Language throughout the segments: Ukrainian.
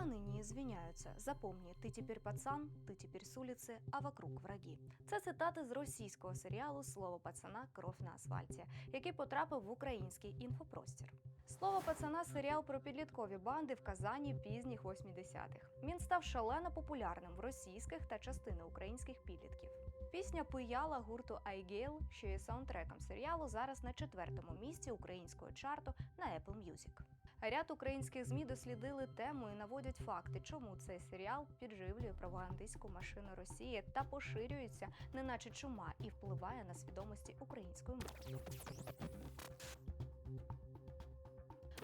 Пацаны не извиняются. Запомни, ти тепер пацан, ти тепер з улиці, а вокруг враги. Це цитати з російського серіалу Слово пацана кров на асфальті, який потрапив в український інфопростір. Слово пацана серіал про підліткові банди в Казані пізніх 80-х. Він став шалено популярним в російських та частини українських підлітків. Пісня Пияла гурту Айгейл, що є саундтреком серіалу, зараз на четвертому місці українського чарту на Apple Music. Ряд українських змі дослідили тему і наводять факти, чому цей серіал підживлює пропагандистську машину Росії та поширюється, неначе чума, і впливає на свідомості української мови.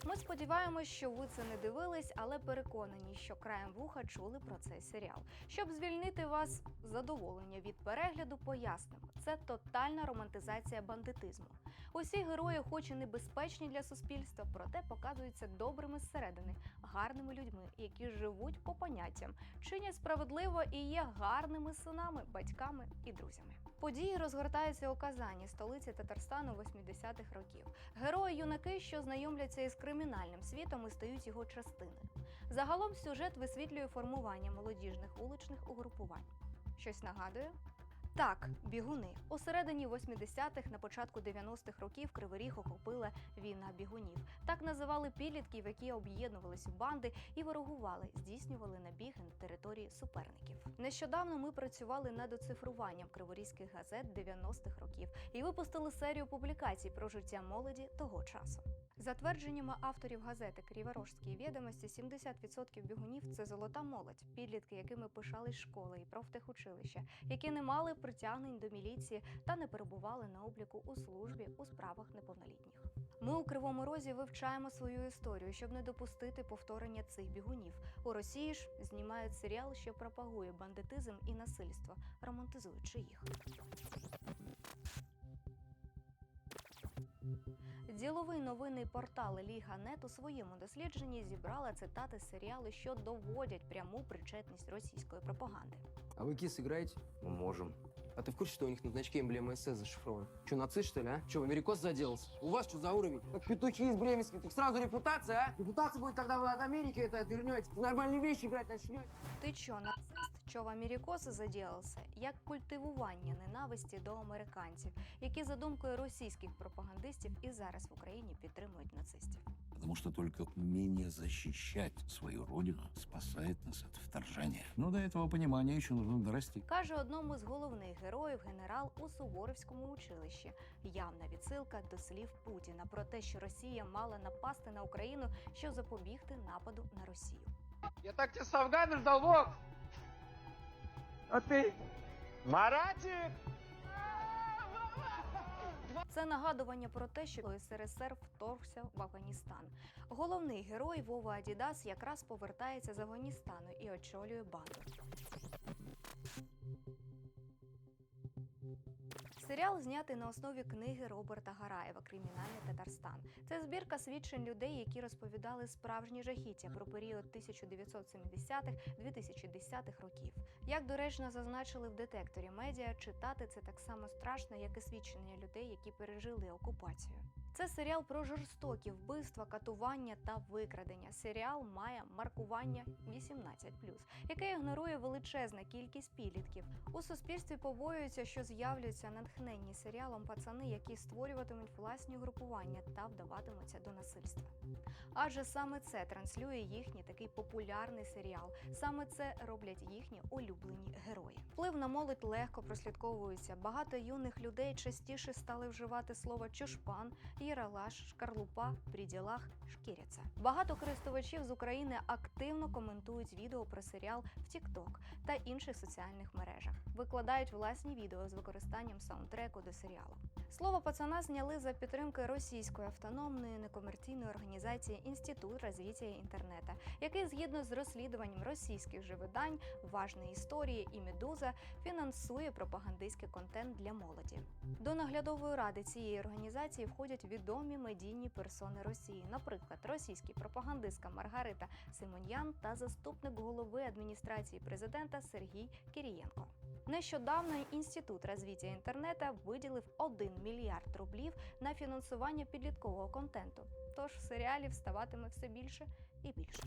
Ми сподіваємось, що ви це не дивились, але переконані, що краєм вуха чули про цей серіал. Щоб звільнити вас задоволення від перегляду, пояснимо, це тотальна романтизація бандитизму. Усі герої, хоч і небезпечні для суспільства, проте показуються добрими зсередини, гарними людьми, які живуть по поняттям, чинять справедливо і є гарними синами, батьками і друзями. Події розгортаються у Казані, столиці Татарстану 80-х років. Герої юнаки, що знайомляться із кримінальним світом і стають його частиною. Загалом сюжет висвітлює формування молодіжних вуличних угрупувань. Щось нагадує? Так, бігуни. У середині 80-х, на початку 90-х років Кривий Ріг охопила війна бігунів. Так називали підлітків, які об'єднувались у банди і ворогували, здійснювали набіги на території суперників. Нещодавно ми працювали над оцифруванням криворізьких газет 90-х років і випустили серію публікацій про життя молоді того часу. За твердженнями авторів газети Криворожські відомості, 70% бігунів це золота молодь, підлітки, якими пишались школи і профтехучилища, які не мали притягнень до міліції та не перебували на обліку у службі у справах неповнолітніх. Ми у Кривому Розі вивчаємо свою історію, щоб не допустити повторення цих бігунів. У Росії ж знімають серіал, що пропагує бандитизм і насильство, романтизуючи їх. Діловий новинний портал Ліга.нет у своєму дослідженні зібрала цитати з серіалу, що доводять пряму причетність російської пропаганди. А ви кіс играете? Ми можем. А ты в курсе, что у них на значке эмблема СС зашифрована? Че, нацист, что ли, а? Че, в америкос заделался? У вас что за уровень? Как петухи из бременских, так сразу репутация, а? Репутация будет, когда вы от Америки это отвернете. В нормальные вещи играть начнете. Ти чо, нацист, що в Америкоси задіялся? Як культивування ненависті до американців, які за думкою російських пропагандистів і зараз в Україні підтримують нацистів. Потому что только умение защищать свою родину спасает нас от вторжения. Но до этого понимания еще нужно дорасти. Каже одному з головних героїв генерал у Суворовському училищі. Явна відсилка до слів Путіна про те, що Росія мала напасти на Україну, щоб запобігти нападу на Росію. Я так тебе с Афганом ждал, Вов! А ты? Маратик! Це нагадування про те, що СРСР вторгся в Афганістан. Головний герой Вова Адідас якраз повертається з Афганістану і очолює банду. Серіал знятий на основі книги Роберта Гараєва Кримінальний Татарстан. Це збірка свідчень людей, які розповідали справжні жахіття про період 1970-2010-х років. Як доречно зазначили в детекторі медіа, читати це так само страшно, як і свідчення людей, які пережили окупацію. Це серіал про жорстокі вбивства, катування та викрадення. Серіал має маркування 18+, яке ігнорує величезна кількість підлітків. У суспільстві побоюються, що з'являться натхненні серіалом пацани, які створюватимуть власні групування та вдаватимуться до насильства. Адже саме це транслює їхній такий популярний серіал. Саме це роблять їхні улюблені герої. Вплив на молодь легко прослідковується. Багато юних людей частіше стали вживати слово чушпан, єралаш, шкарлупа, при ділах, шкіряться. Багато користувачів з України активно коментують відео про серіал в TikTok та інших соціальних мережах. Викладають власні відео з використанням саундтреку до серіалу. Слово пацана зняли за підтримки російської автономної некомерційної організації Інститут розвиття інтернету, який згідно з розслідуванням російських же видань важної історії і медуза фінансує пропагандистський контент для молоді. До наглядової ради цієї організації входять відомі медійні персони Росії, наприклад, російський пропагандистка Маргарита Симоньян та заступник голови адміністрації президента Сергій Кірієнко. Нещодавно інститут розвиття інтернету виділив 1 мільярд рублів на фінансування підліткового контенту. Тож серіалів ставатиме все більше і більше.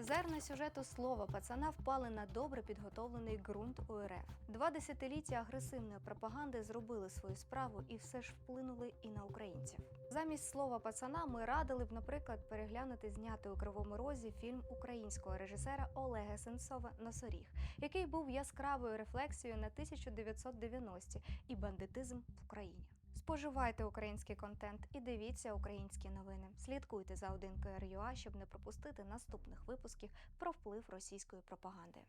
Зерна сюжету слова пацана впали на добре підготовлений ґрунт УРФ. Два десятиліття агресивної пропаганди зробили свою справу і все ж вплинули і на українців. Замість слова пацана ми радили б, наприклад, переглянути знятий у кривому розі фільм українського режисера Олега Сенцова Носоріг, який був яскравою рефлексією на 1990-ті і бандитизм в Україні. Споживайте український контент і дивіться українські новини. Слідкуйте за 1 КРЮА, щоб не пропустити наступних випусків про вплив російської пропаганди.